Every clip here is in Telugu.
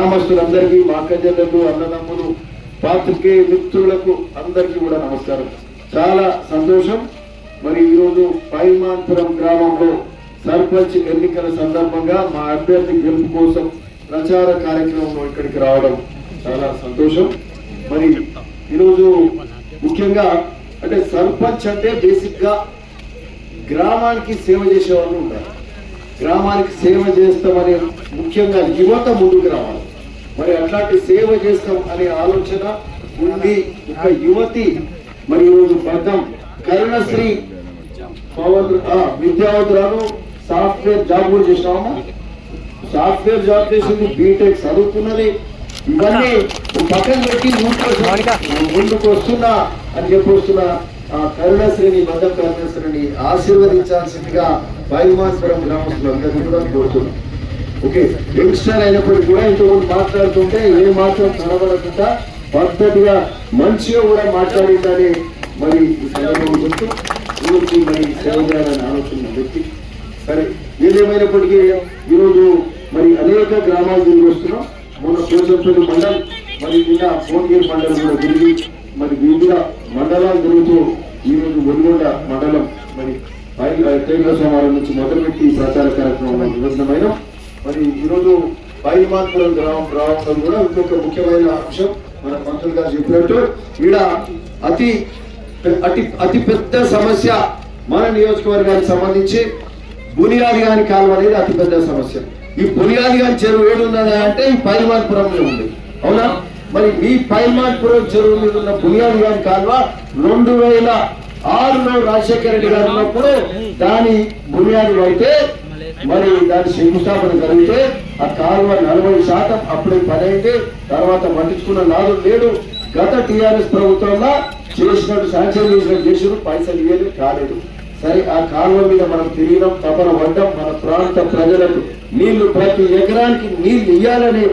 గ్రామస్తులందరికీ మా అన్నదమ్ములు పాత్రికే మిత్రులకు అందరికీ కూడా నమస్కారం. చాలా సంతోషం. మరి ఈరోజు పైమాన్పురం గ్రామంలో సర్పంచ్ ఎన్నికల సందర్భంగా మా అభ్యర్థి గెలుపు కోసం ప్రచార కార్యక్రమంలో ఇక్కడికి రావడం చాలా సంతోషం. మరి ఈరోజు ముఖ్యంగా అంటే సర్పంచ్ అంటే బేసిక్గా గ్రామానికి సేవ చేసేవాళ్ళు ఉంటారు. గ్రామానికి సేవ చేస్తామని ముఖ్యంగా యువత ముందుకు రావాలి. మరి అట్లాంటి సేవ చేస్తాం అనే ఆలోచన ఉండి ఒక యువతి మరి ఈరోజు పదం కరుణశ్రీ విద్యావంతురాలు సాఫ్ట్వేర్ జాబ్ కూడా చేసినామా సాఫ్ట్వేర్ జాబ్ చేసింది బీటెక్ చదువుకున్నది. ఇవన్నీ పక్కన పెట్టి ముందుకు వస్తున్నా అని చెప్పి వస్తున్నా. ఆ కరుణశ్రీని మధ్య కరుణశ్రీని ఆశీర్వదించాల్సిందిగా పైమాస్పురం గ్రామస్తులందరినీ కూడా కోరుతున్నాం. ఓకే యంగ్స్టర్ అయినప్పటికీ కూడా ఇంతకుముందు మాట్లాడుతుంటే ఏ మాత్రం కనబడకుండా పద్ధతిగా మంచిగా కూడా మాట్లాడిందని మరి చెప్తూ మరి సేవ చేయాలని ఆలోచన వ్యక్తి. సరే ఏదేమైనప్పటికీ ఈరోజు మరి అనేక గ్రామాలు తిరిగి వస్తున్నాం. మొన్న పోచంపల్లి మండలం మరి నిన్న భువనగిరి మండలం కూడా తిరిగి మరి వివిధ మండలాలు తిరుగుతూ ఈరోజు వెలుగొండ మండలం మరి తేగల సోమవారం నుంచి మొదలుపెట్టి ప్రచార కార్యక్రమంలో నిమగ్నమైన. మరి ఈరోజు పైమాన్పురం గ్రామం రావడం కూడా ఇంకొక ముఖ్యమైన అంశం మన మంత్రులు గారు చెప్పినట్టు ఈడ అతి అతి అతి పెద్ద సమస్య మన నియోజకవర్గానికి సంబంధించి బునియాది గాని కాలువ అనేది అతి పెద్ద సమస్య. ఈ బునియాది గాని చెరువు ఏడున్నదా అంటే ఈ పైమాన్పురంలో ఉంది. అవునా? మరి ఈ పైమాన్పురం చెరువు మీద ఉన్న బునియాది గాని కాలువ రెండు వేల ఆరులో రాజశేఖర రెడ్డి గారు ఉన్నప్పుడు దాని బునియాది అయితే మరి దాని శంకుస్థాపన జరిగితే ఆ కాలువ నలభై శాతం అప్పుడే పని అయితే తర్వాత పట్టించుకున్న నాడు లేడు గత టీఆర్ఎస్ ప్రభుత్వంలో చేసినట్టు శాంక్షన్ చేసినట్టు చేసిన పైసలు ఏది కాలేదు. సరే ఆ కాలువ మీద మనం తిరిగినాం తపన పడ్డం. మన ప్రాంత ప్రజలకు నీళ్ళు ప్రతి ఎకరానికి నీళ్ళు ఇవ్వాలనే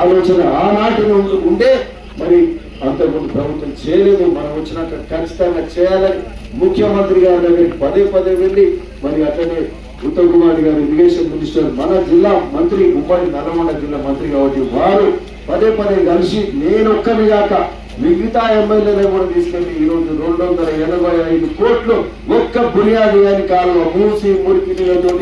ఆలోచన ఆనాటి నుండి ఉండే. మరి అంతకుముందు ప్రభుత్వం చేయలేదు. మనం వచ్చినాక ఖచ్చితంగా చేయాలని ముఖ్యమంత్రి గారి దగ్గరికి పదే పదే వెళ్ళి మరి అట్లనే ఉత్తమ్ కుమార్ గారు ఇరిగేషన్ మినిస్టర్ మన జిల్లా మంత్రి ఉమ్మడి నల్లగొండ జిల్లా మంత్రి కాబట్టి వారు పదే పదే కలిసి నేను ఒక్కని కాక మిగతా ఎమ్మెల్యేలు కూడా తీసుకెళ్ళి ఈ రోజు రెండు వందల ఎనభై ఐదు కోట్లు ఒక్క బునియాది అని కాలువ మూసి మురికి నీళ్ళతో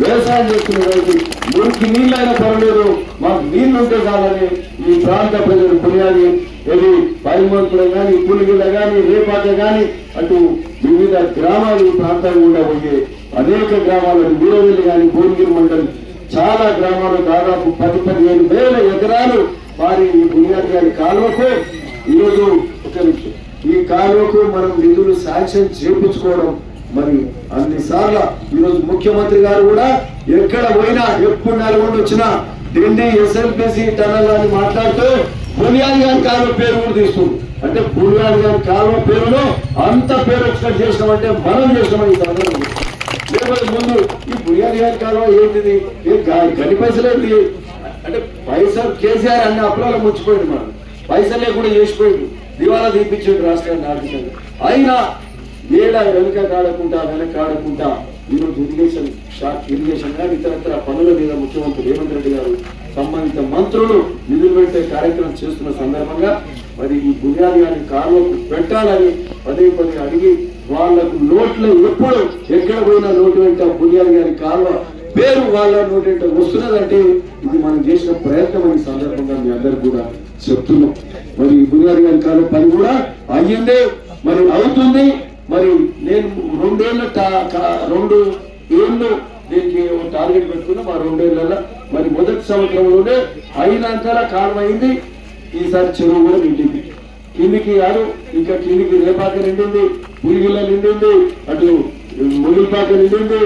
వ్యవసాయం చేస్తున్న రైతు మురికి నీళ్ళైనా పర్వాలేదు మాకు నీళ్ళు ఉంటే చాలని ఈ ప్రాంత ప్రజలు బునియాది ఏది పైమంతులు కానీ పులిగిల కానీ రేపాట కానీ అటు వివిధ గ్రామాలు ఈ ప్రాంతాలు కూడా పోయే అనేక గ్రామాలు వీరవెల్లి కానీ భువనగిరి మండలి చాలా గ్రామాలు దాదాపు పది పదిహేను వేల ఎకరాలు వారి ఈ బునియాది గారి కాలువకు ఈరోజు ఒక నిమిషం. ఈ కాలువకు మనం నిధులు శాంక్షన్ చేపించుకోవడం మరి అన్నిసార్లు ఈరోజు ముఖ్యమంత్రి గారు కూడా ఎక్కడ పోయినా ఎప్పుడు నల్గొండ వచ్చినా ఢిల్లీ ఎస్ఎల్పిసి టనల్ అని మాట్లాడుతూ బునియాది గారి కాలువ పేరు కూడా తీస్తుంది. అంటే బునియాది గారి కాలువ పేరులో అంత పేరు ఎక్స్పెక్ట్ చేసినామంటే మనం చేసినామని ఈ సందర్భంలో. లేకపోతే ముందు ఈ బునియాది గారి కాలువ ఏంటిది? ఏ గని పైసలు అంటే పైసలు కేసీఆర్ అన్ని అప్పులలో ముచ్చిపోయింది మనం పైసలు లేకుండా చేసిపోయింది దివాలా తీపించాడు రాష్ట్రాన్ని ఆర్థికంగా అయినా ఏడా వెనుక కాడకుండా వెనక ఆడకుండా ఈరోజు ఇరిగేషన్ షాక్ ఇరిగేషన్ కానీ ఇతరత్ర పనుల మీద ముఖ్యమంత్రి రేవంత్ రెడ్డి గారు సంబంధిత మంత్రులు నిధులు పెట్టే కార్యక్రమం చేస్తున్న సందర్భంగా మరి ఈ బునియాది గారి కాలువకు పెట్టాలని పదే పదే అడిగి వాళ్ళకు నోట్లో ఎప్పుడు ఎక్కడ పోయినా నోటి వెంట బునియాది గారి కాలువ పేరు వాళ్ళ నోటి వెంట వస్తున్నదంటే ఇది మనం చేసిన ప్రయత్నం ఈ సందర్భంగా మీ అందరు కూడా చెప్తున్నాం. మరి ఈ గారి కాలువ పని కూడా అయ్యింది మరి అవుతుంది. మరి నేను రెండేళ్ళ కా- రెండు ఏళ్ళు దీనికి ఒక టార్గెట్ పెట్టుకున్నాం మా రెండేళ్ళలో మరి మొదటి సంవత్సరంలోనే అయినంతలా కాలం అయింది. ఈసారి చెరువు కూడా నిండింది కిందికి ఆరు ఇంకా కిందికి రేపాక నిండింది పులిగిల్ల నిండింది అటు ముగిలిపాక నిండింది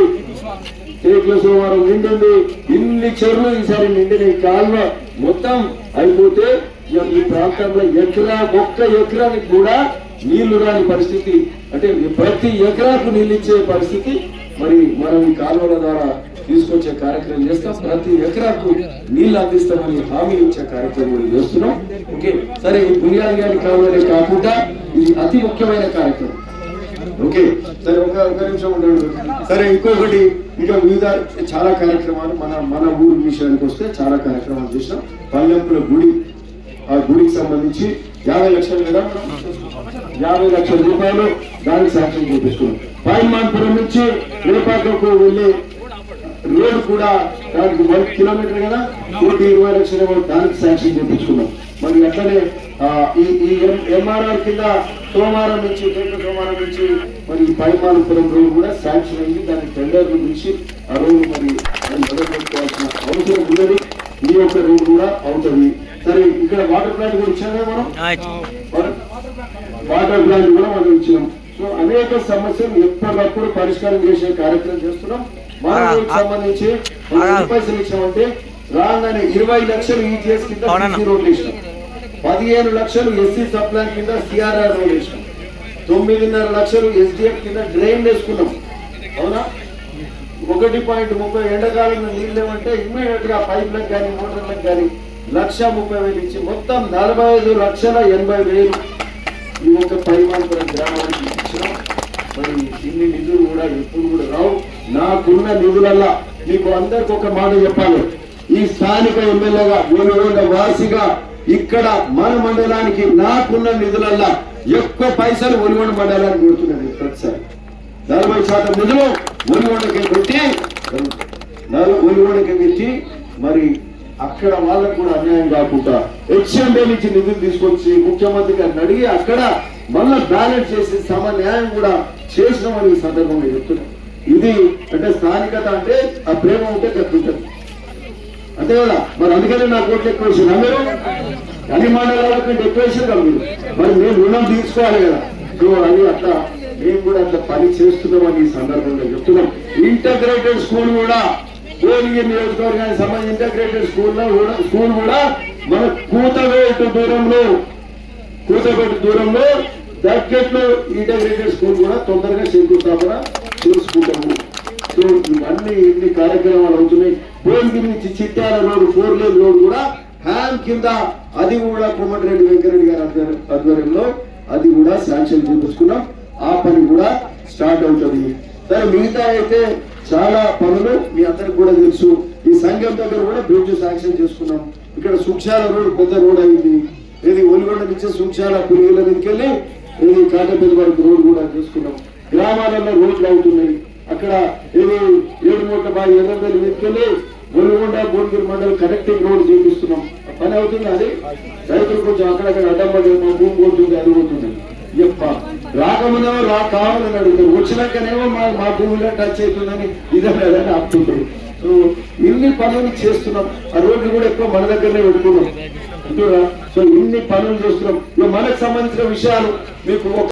తేకుల సోమవారం నిండింది ఇన్ని చెరువులు ఈసారి నిండిన కాలువ మొత్తం అయిపోతే ఈ ప్రాంతంలో ఎకరా ఒక్క ఎకరానికి కూడా నీళ్ళు రాని పరిస్థితి. అంటే ప్రతి ఎకరాకు నీళ్ళు ఇచ్చే పరిస్థితి మరి మనం ఈ కాలువల ద్వారా తీసుకొచ్చే కార్యక్రమం చేస్తాం. ప్రతి ఎకరాకు నీళ్ళు అందిస్తామని హామీ ఇచ్చే కార్యక్రమం చేస్తున్నాం. ఓకే సరే ఈ పుణ్యాలు గారి కాలువలే కాకుండా ఇది అతి ముఖ్యమైన కార్యక్రమం. ఓకే సరే ఒక ఒక నిమిషం ఉండండి. సరే ఇంకొకటి ఇంకా వివిధ చాలా కార్యక్రమాలు మన మన ఊరు విషయానికి వస్తే చాలా కార్యక్రమాలు చేసినాం పల్లెంపుల గుడి ఆ గుడికి సంబంధించి యాభై లక్షలు కదా? యాభై లక్షల రూపాయలు దానికి శాంక్షన్ చేపించుకున్నాం పైమాన్పురం నుంచి రేపాకకు వెళ్ళే రోడ్ కూడా దానికి వన్ కిలోమీటర్ కదా? కోటి ఇరవై లక్షల దానికి శాంక్షన్ చేయించుకున్నాం. మరి అట్లనే ఈ ఈ ఎంఆర్ఆర్ కింద సోమవారం నుంచి రేపు సోమవారం నుంచి మరి పైమాలపురం రోడ్ కూడా శాంక్షన్ అయింది. దాని టెండర్లు పిలిచి ఆ రోడ్డు మరి మొదలుపెట్టుకోవాల్సిన అవసరం ఉన్నది. ఈ యొక్క రోడ్ కూడా అవుతుంది. సరే ఇక్కడ వాటర్ ప్లాంట్ కూడా ఇచ్చామే మనం? వాటర్- వాటర్ ప్లాంట్ కూడా మనం ఇచ్చినాం. సో అనేక సమస్యలు ఎప్పటికప్పుడు పరిష్కారం చేసే కార్యక్రమం చేస్తున్నాం. మన ఊరికి సంబంధించి పైసలు ఇచ్చామంటే రాగానే ఇరవై లక్షలు ఈజీఎస్ కింద అవునన్నా. CC రోడ్ వేసినాం. పదిహేను లక్షలు ఎస్సీ సప్లాన్ కింద సిఆర్ఆర్ రోడ్ వేసినాం. తొమ్మిదిన్నర లక్షలు ఎస్డిఎఫ్ కింద డ్రైన్ వేసుకున్నాం. అవునా? ఒకటి పాయింట్ ముప్పై ఎండాకాలంలో నీళ్ళు లేవంటే ఇమ్మీడియట్గా పైప్లకు కానీ మోటార్లకు కానీ లక్ష ముప్పై వేలు ఇచ్చి మొత్తం నలభై ఐదు లక్షల ఎనభై వేలు ఈ యొక్క పరిమాణపురం గ్రామానికి ఇచ్చినాం మరి ఇన్ని నిధులు కూడా ఎప్పుడు కూడా రావు. నాకున్న నిధులల్లా మీకు అందరికి ఒక మాట చెప్పాలి. ఈ స్థానిక ఎమ్మెల్యేగా గోనగొండ వాసిగా ఇక్కడ మన మండలానికి నాకున్న నిధులల్లా ఎక్కువ పైసలు ఒలిగొండ మండలానికి కొడుతున్నాను ప్రతిసారి. నలభై శాతం నిధులు ఒలిగొండకి పెట్టి ఒలిగొండకి పెట్టి మరి అక్కడ వాళ్ళకు కూడా అన్యాయం కాకుండా హెచ్ఎండే నుంచి నిధులు తీసుకొచ్చి ముఖ్యమంత్రి గారిని అడిగి అక్కడ మళ్ళా బ్యాలెన్స్ చేసి సమ న్యాయం కూడా చేసినామని ఈ సందర్భంగా చెప్తున్నాం. ఇది అంటే స్థానికత అంటే ఆ ప్రేమ ఉంటే తగ్గుతుంది అంతే కదా? మరి అందుకనే నా కోట్లు ఎక్కువ వేసారు అందరూ అన్ని మండలాల కంటే ఎక్కువ వేసారు మీరు? మరి మేము రుణం తీసుకోవాలి కదా. సో అది అట్లా మేము కూడా అంత పని చేస్తున్నామని ఈ సందర్భంగా చెప్తున్నాం. ఇంటగ్రేటెడ్ స్కూల్ కూడా భువనగిరి నియోజకవర్గానికి సంబంధించి ఇంటగ్రేటెడ్ స్కూల్లో కూడా స్కూల్ కూడా మన కూతవేటు దూరంలో కూతవేటు దూరంలో దగ్గట్లో ఇంటగ్రేటెడ్ స్కూల్ కూడా తొందరగా శంకుస్థాపన చేసుకుంటాము సో ఇవన్నీ ఇన్ని కార్యక్రమాలు అవుతున్నాయి? భువనగిరి నుంచి Chityal road four lane road కూడా హ్యామ్ కింద అది కూడా కోమటిరెడ్డి వెంకరెడ్డి గారి ఆధ్వర్యంలో అది కూడా శాంక్షన్ చూపించుకున్నాం. ఆ పని కూడా స్టార్ట్ అవుతుంది. సరే మిగతా అయితే చాలా పనులు మీ అందరికి కూడా తెలుసు. ఈ సంఘం దగ్గర కూడా బ్రిడ్జ్ శాంక్షన్ చేసుకున్నాం. ఇక్కడ సుక్షాల రోడ్ పెద్ద రోడ్ అయింది. ఇది ఒలిగొండ నుంచి సుక్షాల పురుగుల మీదకి వెళ్ళి ఏది కాటపల్లి వరకు రోడ్ కూడా చేసుకున్నాం గ్రామాలలో రోడ్లు అవుతున్నాయి. అక్కడ ఇది ఏడు మూట బావి ఎర్రబెల్లి మీదకెళ్ళి గొల్లుగొండ గోల్గిరి మండలం కనెక్టింగ్ రోడ్ చేపిస్తున్నాం. పని అవుతుంది అది? రైతులు కొంచెం అక్కడక్కడ అడ్డం పడి మా భూమి కొడుతుంది అది ఎప్ప. రాకముందేమో రా కావాలని అడుగుతారు. వచ్చినాకనేమో మా మా భూమిలో టచ్ అవుతుందని ఇదే లేదని ఆపుతుంటారు సో ఇన్ని పనులు చేస్తున్నాం. ఆ రోడ్లు కూడా ఎక్కువ మన దగ్గరనే పెట్టుకున్నాం. అంటురా సో ఇన్ని పనులు చూస్తున్నాం. ఇక మనకు సంబంధించిన విషయాలు మీకు ఒక